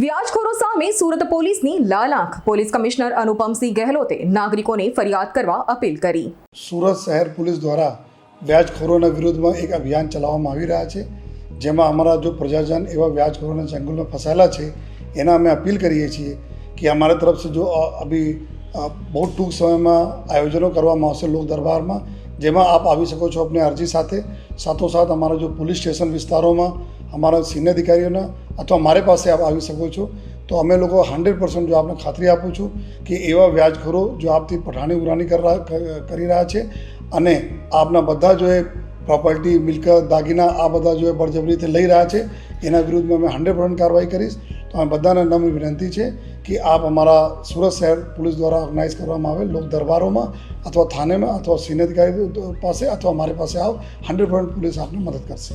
વ્યાજખોરો સામે સુરત પોલીસની લાલ આંખ. પોલીસ કમિશનર અનુપમસિંહ ગહેલોતે નાગરિકોને ફરિયાદ કરવા અપીલ કરી. સુરત શહેર પોલીસ દ્વારા વ્યાજખોરોના વિરુદ્ધમાં એક અભિયાન ચલાવવામાં આવી રહ્યા છે, જેમાં અમારા જો પ્રજાજન એવા વ્યાજખોરોના ચંગુલમાં ફસાયેલા છે, એના અમે અપીલ કરીએ છીએ કે અમારા તરફથી જો અભી બહુ ટૂંક સમયમાં આયોજનો કરવામાં આવશે લોક દરબારમાં, જેમાં આપ આવી શકો છો આપની અરજી સાથે. સાથોસાથ અમારા જો પોલીસ સ્ટેશન વિસ્તારોમાં અમારા સિનિયર અધિકારીઓના અથવા મારી પાસે આપ આવી શકો છો. તો અમે લોકો હંડ્રેડ પર્સન્ટ જો આપને ખાતરી આપું છું કે એવા વ્યાજખોરો જો આપથી પઠાણી ઉરાણી કર રહ્યા છે અને આપના બધા જો એ પ્રોપર્ટી મિલકત દાગીના આ બધા જો એ બળજબરીથી લઈ રહ્યા છે, એના વિરુદ્ધમાં અમે હંડ્રેડ પર્સન્ટ કાર્યવાહી કરીશ. તો અમે બધાને નમ્ર વિનંતી છે કે આપ અમારા સુરત શહેર પોલીસ દ્વારા ઓર્ગેનાઇઝ કરવામાં આવે લોક દરબારોમાં અથવા થાનેમાં અથવા સિનિયર અધિકારી પાસે અથવા મારી પાસે આવ હંડ્રેડ પર્સન્ટ પોલીસ આપને મદદ કરશે.